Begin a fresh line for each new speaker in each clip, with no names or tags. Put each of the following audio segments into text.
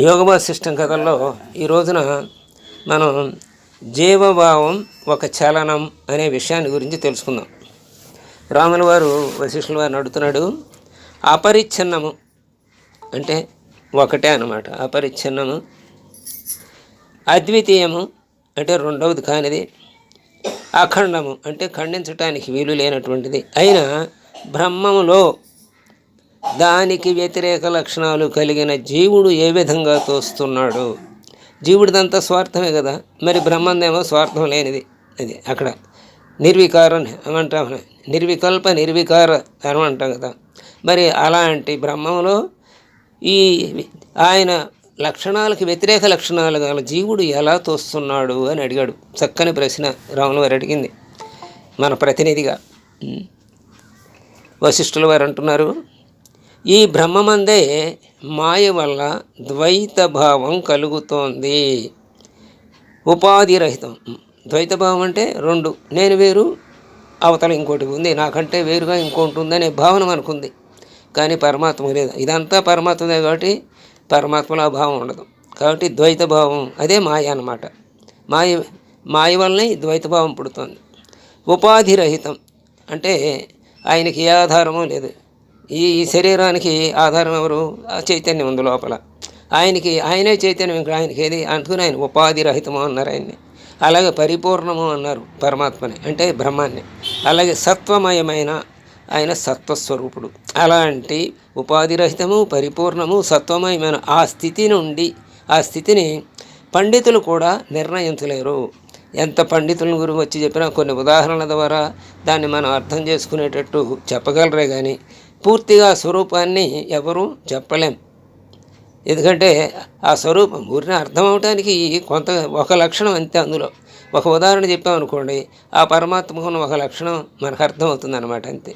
యోగ system కథల్లో ఈ రోజున మనం జీవభావం ఒక చలనం అనే విషయాన్ని గురించి తెలుసుకుందాం. రాముల వారు వశిష్ఠుల వారిని అడుగుతున్నాడు అపరిచ్ఛిన్నము అంటే ఒకటే అన్నమాట. అపరిచ్ఛిన్నము. అద్వితీయము అంటే రెండవది కానిది. అఖండము అంటే ఖండించటానికి వీలు లేనటువంటిది. అయినా బ్రహ్మములో దానికి వ్యతిరేక లక్షణాలు కలిగిన జీవుడు ఏ విధంగా తోస్తున్నాడు? జీవుడిదంతా స్వార్థమే కదా? మరి బ్రహ్మందేమో స్వార్థం లేనిది. అది అక్కడ. నిర్వికారం అంటాం నిర్వికల్ప నిర్వికార అని అంటాం కదా. మరి అలాంటి బ్రహ్మంలో ఈ ఆయన లక్షణాలకి వ్యతిరేక లక్షణాలు గల జీవుడు ఎలా తోస్తున్నాడు అని అడిగాడు. చక్కని ప్రశ్న రాములు వారు అడిగింది. మన ప్రతినిధిగా. వశిష్ఠుల వారు అంటున్నారు ఈ బ్రహ్మమందే మాయ వల్ల ద్వైత భావం కలుగుతోంది. ఉపాధి రహితం ద్వైత భావం అంటే రెండు. నేను వేరు అవతల ఇంకోటి ఉంది. నాకంటే వేరుగా ఇంకోటి ఉందనే భావన మనకుంది. కానీ పరమాత్మ లేదు. ఇదంతా పరమాత్మదే కాబట్టి పరమాత్మలో భావం ఉండదు. కాబట్టి ద్వైత భావం అదే మాయ అన్నమాట. మాయ మాయ వల్లనే ద్వైత భావం పుడుతుంది. ఉపాధి రహితం అంటే ఆయనకి ఏ ఆధారమో లేదు. ఈ శరీరానికి ఆధారం ఎవరు? ఆ చైతన్యం ఉంది లోపల. ఆయనకి ఆయనే చైతన్యం ఇంకా ఆయనకి ఏది? అందుకని ఆయన ఉపాధి రహితము అన్నారు ఆయన్ని. అలాగే పరిపూర్ణము అన్నారు పరమాత్మని అంటే బ్రహ్మాన్ని. అలాగే సత్వమయమైన ఆయన సత్వస్వరూపుడు. అలాంటి ఉపాధి రహితము పరిపూర్ణము సత్వమయమైన ఆ స్థితి నుండి ఆ స్థితిని పండితులు కూడా నిర్ణయించలేరు. ఎంత పండితుల గురించి వచ్చి చెప్పినా కొన్ని ఉదాహరణల ద్వారా దాన్ని మనం అర్థం చేసుకునేటట్టు చెప్పగలరే కానీ పూర్తిగా స్వరూపాన్ని ఎవరూ చెప్పలేం. ఎందుకంటే ఆ స్వరూపం ఊరిని అర్థం అవటానికి కొంత ఒక లక్షణం అంతే అందులో. ఒక ఉదాహరణ చెప్పామనుకోండి ఆ పరమాత్మకున్న ఒక లక్షణం మనకు అర్థమవుతుంది అనమాట అంతే.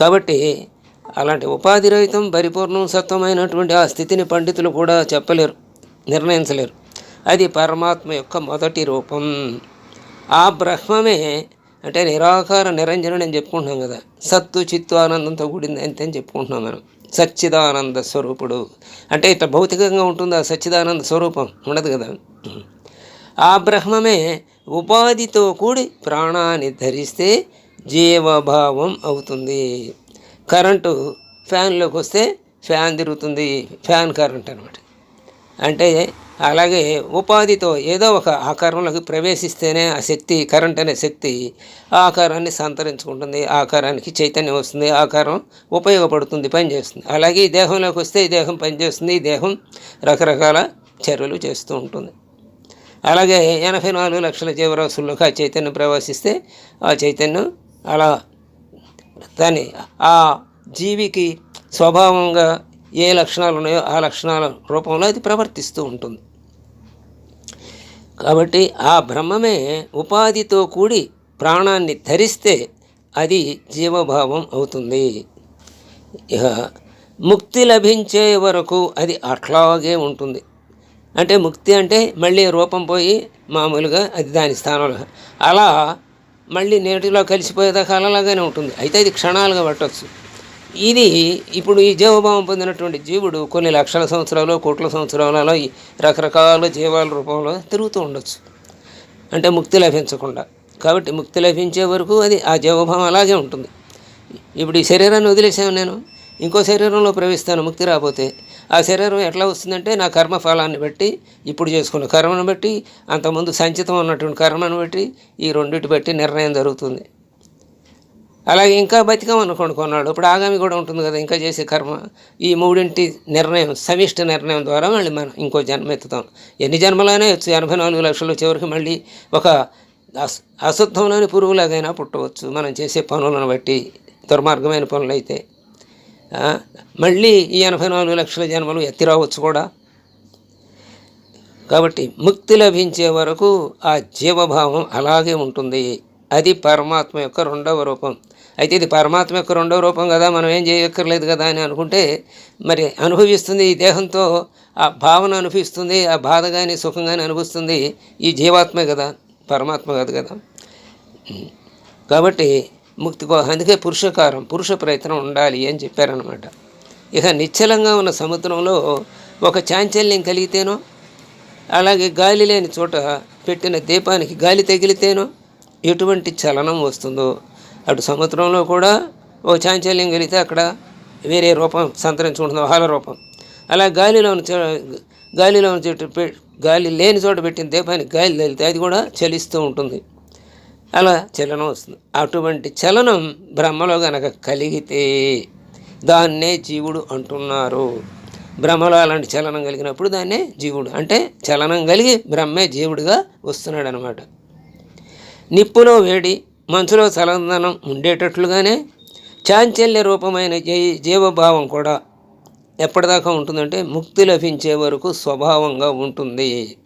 కాబట్టి అలాంటి ఉపాధి రహితం పరిపూర్ణం సత్వమైనటువంటి ఆ స్థితిని పండితులు కూడా చెప్పలేరు నిర్ణయించలేరు. అది పరమాత్మ యొక్క మొదటి రూపం. ఆ బ్రహ్మమే అంటే నిరాకార నిరంజనుడు అని చెప్పుకుంటున్నాం కదా. సత్తు చిత్తు ఆనందంతో కూడింది అంతే అని చెప్పుకుంటున్నాం మనం. సచ్చిదానంద స్వరూపుడు. అంటే ఇట్లా భౌతికంగా ఉంటుంది ఆ సచ్చిదానంద స్వరూపం. ఉండదు కదా. ఆ బ్రహ్మమే ఉపాధితో కూడి ప్రాణాన్ని ధరిస్తే జీవభావం అవుతుంది. కరెంటు ఫ్యాన్లోకి వస్తే ఫ్యాన్ తిరుగుతుంది. ఫ్యాన్ కరెంట్ అనమాట అంటే అలాగే ఉపాధితో ఏదో ఒక ఆకారంలోకి ప్రవేశిస్తేనే ఆ శక్తి కరెంట్ అనే శక్తి ఆ ఆకారాన్ని సంతరించుకుంటుంది. ఆకారానికి చైతన్యం వస్తుంది. ఆకారం ఉపయోగపడుతుంది పనిచేస్తుంది. అలాగే ఈ దేహంలోకి వస్తే ఈ దేహం పనిచేస్తుంది. ఈ దేహం రకరకాల చర్యలు చేస్తూ ఉంటుంది. అలాగే ఎనభై నాలుగు లక్షల జీవరాశుల్లోకి ఆ చైతన్యం ప్రవేశిస్తే ఆ చైతన్యం అలా దాన్ని ఆ జీవికి స్వభావంగా ఏ లక్షణాలు ఉన్నాయో ఆ లక్షణాల రూపంలో అది ప్రవర్తిస్తూ ఉంటుంది. కాబట్టి ఆ బ్రహ్మమే ఉపాధితో కూడి ప్రాణాన్ని ధరిస్తే అది జీవభావం అవుతుంది. ఇక ముక్తి లభించే వరకు అది అట్లాగే ఉంటుంది. అంటే ముక్తి అంటే మళ్ళీ రూపం పోయి మామూలుగా అది దాని స్థానంలో. అలా మళ్ళీ నేటిలో కలిసిపోయేదాకా అలాగానే ఉంటుంది. అయితే ఇది క్షణాలుగా పట్టవచ్చు ఇది ఇప్పుడు ఈ జీవభావం పొందినటువంటి జీవుడు కొన్ని లక్షల సంవత్సరాలు కోట్ల సంవత్సరాలలో ఈ రకరకాల జీవాల రూపంలో తిరుగుతూ ఉండొచ్చు. అంటే ముక్తి లభించకుండా. కాబట్టి ముక్తి లభించే వరకు అది ఆ జీవభావం అలాగే ఉంటుంది. ఇప్పుడు ఈ శరీరాన్ని వదిలేసాను నేను. ఇంకో శరీరంలో ప్రవేశిస్తాను ముక్తి రాకపోతే. ఆ శరీరం ఎట్లా వస్తుందంటే నా కర్మ ఫలాన్ని బట్టి ఇప్పుడు చేసుకున్న కర్మను బట్టి అంతకుముందు సంచితం ఉన్నటువంటి కర్మను బట్టి ఈ రెండింటి బట్టి నిర్ణయం జరుగుతుంది. అలాగే ఇంకా బతికాం అనుకోండి కొన్నాడు ఇప్పుడు ఆగామి కూడా ఉంటుంది కదా ఇంకా చేసే కర్మ. ఈ మూడింటి నిర్ణయం సమిష్టి నిర్ణయం ద్వారా మళ్ళీ మనం ఇంకో జన్మ ఎత్తుతాం. ఎన్ని జన్మలైనా ఎత్తు ఎనభై నాలుగు లక్షలు చివరికి మళ్ళీ ఒక అస్ అశుద్ధంలోని పురుగులాగైనా పుట్టవచ్చు. మనం చేసే పనులను బట్టి దుర్మార్గమైన పనులు అయితే మళ్ళీ ఈ ఎనభై నాలుగు లక్షల జన్మలు ఎత్తి రావచ్చు కూడా. కాబట్టి ముక్తి లభించే వరకు ఆ జీవభావం అలాగే ఉంటుంది. అది పరమాత్మ యొక్క రెండవ రూపం. అయితే ఇది పరమాత్మ యొక్క రెండో రూపం కదా మనం ఏం చేయక్కర్లేదు కదా అని అనుకుంటే మరి అనుభవిస్తుంది ఈ దేహంతో ఆ భావన అనుభవిస్తుంది ఆ బాధ కానీ సుఖం కానీ అనుభవిస్తుంది ఈ జీవాత్మే కదా పరమాత్మ కాదు కదా. కాబట్టి ముక్తి కో అందుకే పురుషకారం పురుష ప్రయత్నం ఉండాలి అని చెప్పారనమాట ఇక నిశ్చలంగా ఉన్న సముద్రంలో ఒక చాంచల్యం కలిగితేనో అలాగే గాలి లేని చోట పెట్టిన దీపానికి గాలి తగిలితేనో ఎటువంటి చలనం వస్తుందో అటు సముద్రంలో కూడా ఓ చాంచల్యం కలిగితే అక్కడ వేరే రూపం సంతరించుకుంటుంది హాల రూపం అలా గాలిలో గాలిలో చెట్టు గాలి లేని చోట పెట్టిన దీపానికి గాలి తగిలితే అది కూడా చలిస్తూ ఉంటుంది. అలా చలనం వస్తుంది. అటువంటి చలనం బ్రహ్మలో గనక కలిగితే దాన్నే జీవుడు అంటున్నారు. బ్రహ్మలో అలాంటి చలనం కలిగినప్పుడు దాన్నే జీవుడు. అంటే చలనం కలిగి బ్రహ్మే జీవుడిగా వస్తున్నాడు అనమాట నిప్పులో వేడి మనసులో చలదనం ఉండేటట్లుగానే చాంచల్య రూపమైన జీ- జీవభావం కూడా ఎప్పటిదాకా ఉంటుందంటే ముక్తి లభించే వరకు స్వభావంగా ఉంటుంది.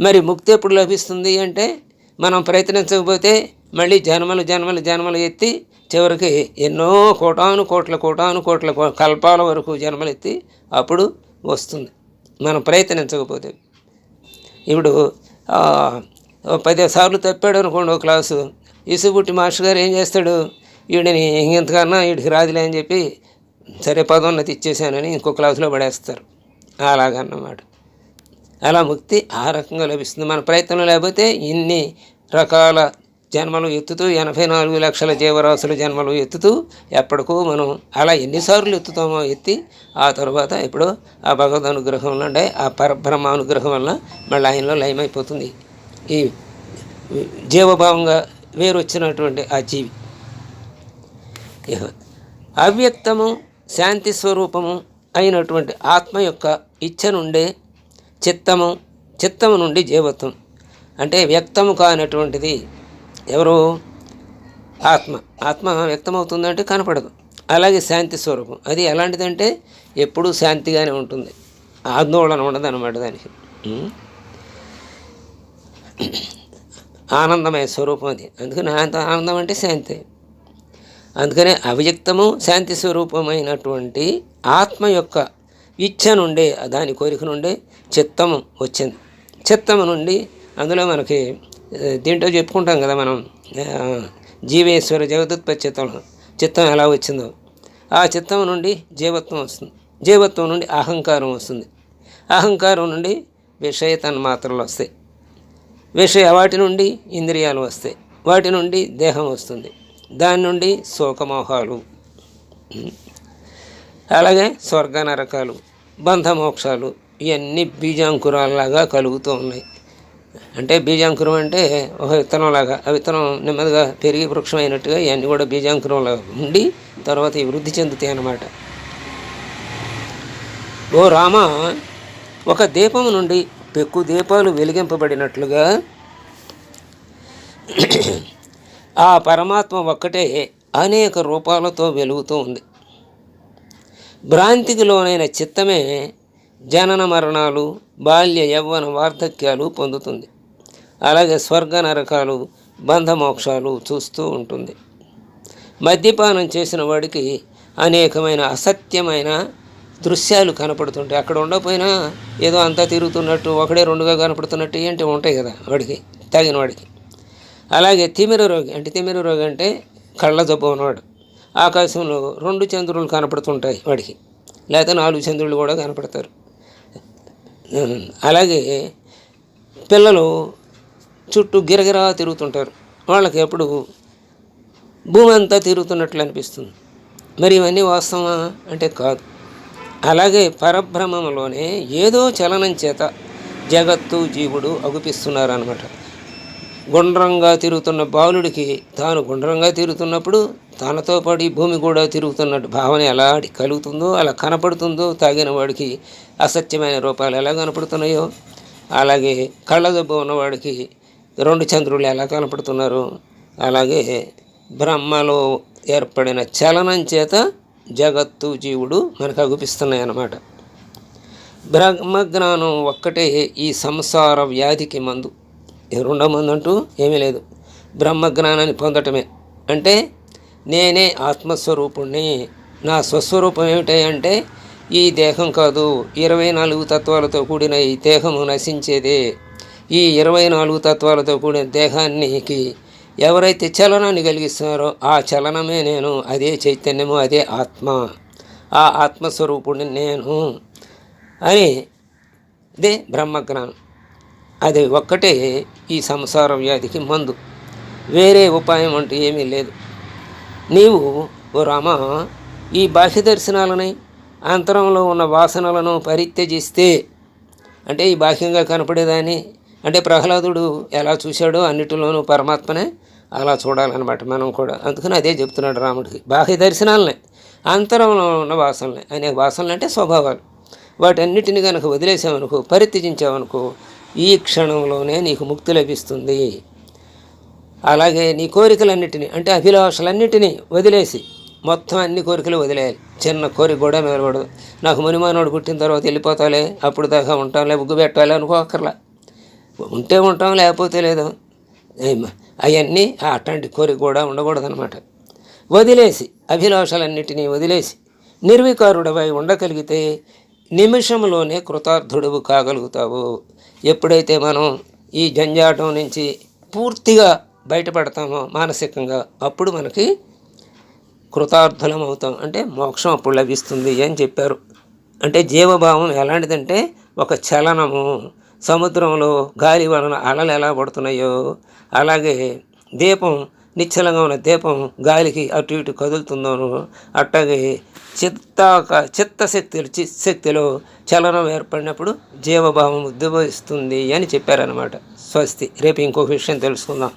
మరి ముక్తి ఎప్పుడు లభిస్తుంది అంటే మనం ప్రయత్నించకపోతే మళ్ళీ జన్మలు జన్మలు జన్మలు ఎత్తి చివరికి ఎన్నో కోటాను కోట్ల కోటాను కోట్ల కో- కల్పాల వరకు జన్మలు ఎత్తి అప్పుడు వస్తుంది. మనం ప్రయత్నించకపోతే. ఇప్పుడు పదిహేను ఓ సార్లు తప్పాడు అనుకోండి ఒక క్లాసు. ఇసుగుట్టి మాస్టర్ గారు ఏం చేస్తాడు? వీడిని ఇంతకన్నా వీడికి రాదులే అని చెప్పి సరే పదోన్నతి ఇచ్చేసానని ఇంకో క్లాసులో పడేస్తారు. అలాగన్నమాట. అలా ముక్తి ఆ రకంగా లభిస్తుంది. మన ప్రయత్నం లేకపోతే ఇన్ని రకాల జన్మలు ఎత్తుతూ ఎనభై నాలుగు లక్షల జీవరాశుల జన్మలు ఎత్తుతూ ఎప్పటికో మనం అలా ఎన్నిసార్లు ఎత్తుతామో ఎత్తి ఆ తర్వాత ఇప్పుడు ఆ భగవద్ అనుగ్రహం వల్ల ఆ పరబ్రహ్మ అనుగ్రహం వల్ల మళ్ళీ ఆయనలో లయమైపోతుంది. ఈ జీవభావంగా వేరొచ్చినటువంటి ఆ జీవి. అవ్యక్తము శాంతి స్వరూపము అయినటువంటి ఆత్మ యొక్క ఇచ్చ నుండే చిత్తము చిత్తము నుండి జీవత్వం. అంటే వ్యక్తము కానటువంటిది ఎవరు? ఆత్మ. ఆత్మ వ్యక్తమవుతుందంటే కనపడదు. అలాగే శాంతి స్వరూపం. అది ఎలాంటిదంటే ఎప్పుడూ శాంతిగానే ఉంటుంది. ఆందోళన ఉండదు అనమాట దానికి ఆనందమయ స్వరూపం అది. అందుకని ఆనందం అంటే శాంతి. అందుకనే అవ్యక్తము శాంతి స్వరూపమైనటువంటి ఆత్మ యొక్క ఇచ్చ నుండే దాని కోరిక నుండే చిత్తము వచ్చింది. చిత్తము నుండి అందులో మనకి దీంట్లో చెప్పుకుంటాం కదా మనం జీవేశ్వర జగదుత్పత్తి చిత్తంలో చిత్తం ఎలా వచ్చిందో. ఆ చిత్తం నుండి జీవత్వం వస్తుంది. జీవత్వం నుండి అహంకారం వస్తుంది. అహంకారం నుండి విషయ తన్మాత్రలు వస్తాయి. విషయ వాటి నుండి ఇంద్రియాలు వస్తాయి. వాటి నుండి దేహం వస్తుంది. దాని నుండి శోకమోహాలు. అలాగే స్వర్గ నరకాలు బంధమోక్షాలు ఇవన్నీ బీజాంకురాల్లాగా కలుగుతూ ఉన్నాయి. అంటే బీజాంకురం అంటే ఒక విత్తనంలాగా ఆ విత్తనం నెమ్మదిగా పెరిగి వృక్షం అయినట్టుగా ఇవన్నీ కూడా బీజాంకురంలాగా ఉండి తర్వాత వృద్ధి చెందుతాయి అన్నమాట. ఓ రామ ఒక దీపం నుండి పెక్కు దీపాలు వెలిగింపబడినట్లుగా ఆ పరమాత్మ ఒక్కటే అనేక రూపాలతో వెలుగుతూ ఉంది. భ్రాంతికి లోనైన చిత్తమే జనన మరణాలు బాల్య యవ్వన వార్ధక్యాలు పొందుతుంది. అలాగే స్వర్గ నరకాలు బంధమోక్షాలు చూస్తూ ఉంటుంది. మద్యపానం చేసిన వాడికి అనేకమైన అసత్యమైన దృశ్యాలు కనపడుతుంటాయి. అక్కడ ఉండకపోయినా ఏదో అంతా తిరుగుతున్నట్టు ఒకడే రెండుగా కనపడుతున్నట్టు ఏంటి ఉంటాయి కదా వాడికి తాగిన వాడికి అలాగే తిమిర రోగి అంటే తిమిర రోగి అంటే కళ్ళ జబ్బు ఉన్నవాడు. ఆకాశంలో రెండు చంద్రులు కనపడుతుంటాయి వాడికి లేకపోతే నాలుగు చంద్రులు కూడా కనపడతారు. అలాగే పిల్లలు చుట్టూ గిరగిరా తిరుగుతుంటారు. వాళ్ళకి ఎప్పుడు భూమి అంతా తిరుగుతున్నట్లు అనిపిస్తుంది. మరి ఇవన్నీ వాస్తవమా? అంటే కాదు. అలాగే పరబ్రహ్మంలోనే ఏదో చలనం చేత జగత్తు జీవుడు అగుపిస్తున్నారు అనమాట గుండ్రంగా తిరుగుతున్న బాలుడికి తాను గుండ్రంగా తిరుగుతున్నప్పుడు తనతో పాటు ఈ భూమి కూడా తిరుగుతున్నట్టు భావన ఎలా కలుగుతుందో అలా కనపడుతుందో తాగిన వాడికి అసత్యమైన రూపాలు ఎలా కనపడుతున్నాయో అలాగే కళ్ళ జబ్బు ఉన్నవాడికి రెండు చంద్రులు ఎలా కనపడుతున్నారు అలాగే బ్రహ్మలో ఏర్పడిన చలనం చేత జగత్తు జీవుడు మనకు అగుపిస్తున్నాయి అన్నమాట బ్రహ్మజ్ఞానం ఒక్కటే ఈ సంసార వ్యాధికి మందు. రెండో మందు అంటూ ఏమీ లేదు. బ్రహ్మజ్ఞానాన్ని పొందటమే. అంటే నేనే ఆత్మస్వరూపుణ్ణి. నా స్వస్వరూపం ఏమిటి అంటే ఈ దేహం కాదు. ఇరవై నాలుగు తత్వాలతో కూడిన ఈ దేహము నశించేదే. ఈ ఇరవై నాలుగు తత్వాలతో కూడిన దేహానికి ఎవరైతే చలనాన్ని కలిగిస్తున్నారో ఆ చలనమే నేను అదే చైతన్యము అదే ఆత్మ. ఆ ఆత్మస్వరూపుడిని నేను అని ఇదే బ్రహ్మజ్ఞానం. అది ఒక్కటే ఈ సంసార వ్యాధికి మందు. వేరే ఉపాయం అంటూ ఏమీ లేదు. నీవు ఓ రామ ఈ బాహ్య దర్శనాలని అంతరంలో ఉన్న వాసనలను పరిత్యజిస్తే అంటే ఈ బాహ్యంగా కనపడేదాన్ని అంటే ప్రహ్లాదుడు ఎలా చూశాడో అన్నిటిలోనూ పరమాత్మనే అలా చూడాలన్నమాట మనం కూడా. అందుకని అదే చెప్తున్నాడు రాముడికి. బాహ్య దర్శనాలనే అంతరంలో ఉన్న వాసనలే. అనేక వాసనలు అంటే స్వభావాలు. వాటన్నిటిని కనుక వదిలేసామనుకో పరిత్యజించామనుకో ఈ క్షణంలోనే నీకు ముక్తి లభిస్తుంది. అలాగే నీ కోరికలన్నిటినీ అంటే అభిలాషలన్నిటినీ వదిలేసి మొత్తం అన్ని కోరికలు వదిలేయాలి. చిన్న కోరిక కూడా మెలబడదు నాకు మునిమానోడు పుట్టిన తర్వాత వెళ్ళిపోతాలే అప్పుడు దాకా ఉంటాంలే ముగ్గు పెట్టాలి అనుకోకర్లా ఉంటే ఉంటాం లేకపోతే లేదు. అవన్నీ అట్లాంటి కోరిక కూడా ఉండకూడదనమాట వదిలేసి అభిలాషలన్నిటినీ వదిలేసి నిర్వికారుడవై ఉండగలిగితే నిమిషంలోనే కృతార్థుడువు కాగలుగుతావు. ఎప్పుడైతే మనం ఈ జంజాటం నుంచి పూర్తిగా బయటపడతామో మానసికంగా అప్పుడు మనకి కృతార్థులం అవుతాం అంటే మోక్షం అప్పుడు లభిస్తుంది అని చెప్పారు. అంటే జీవభావం ఎలాంటిదంటే ఒక చలనము. సముద్రంలో గాలి వలన అలలు ఎలా పడుతున్నాయో అలాగే దీపం నిశ్చలంగా ఉన్న దీపం గాలికి అటు ఇటు కదులుతుందోను అట్టగే చిత్త చిత్తశక్తి చిత్తశక్తిలో చలనం ఏర్పడినప్పుడు జీవభావం ఉద్భవిస్తుంది అని చెప్పారనమాట స్వస్తి. రేపు ఇంకొక విషయం తెలుసుకుందాం.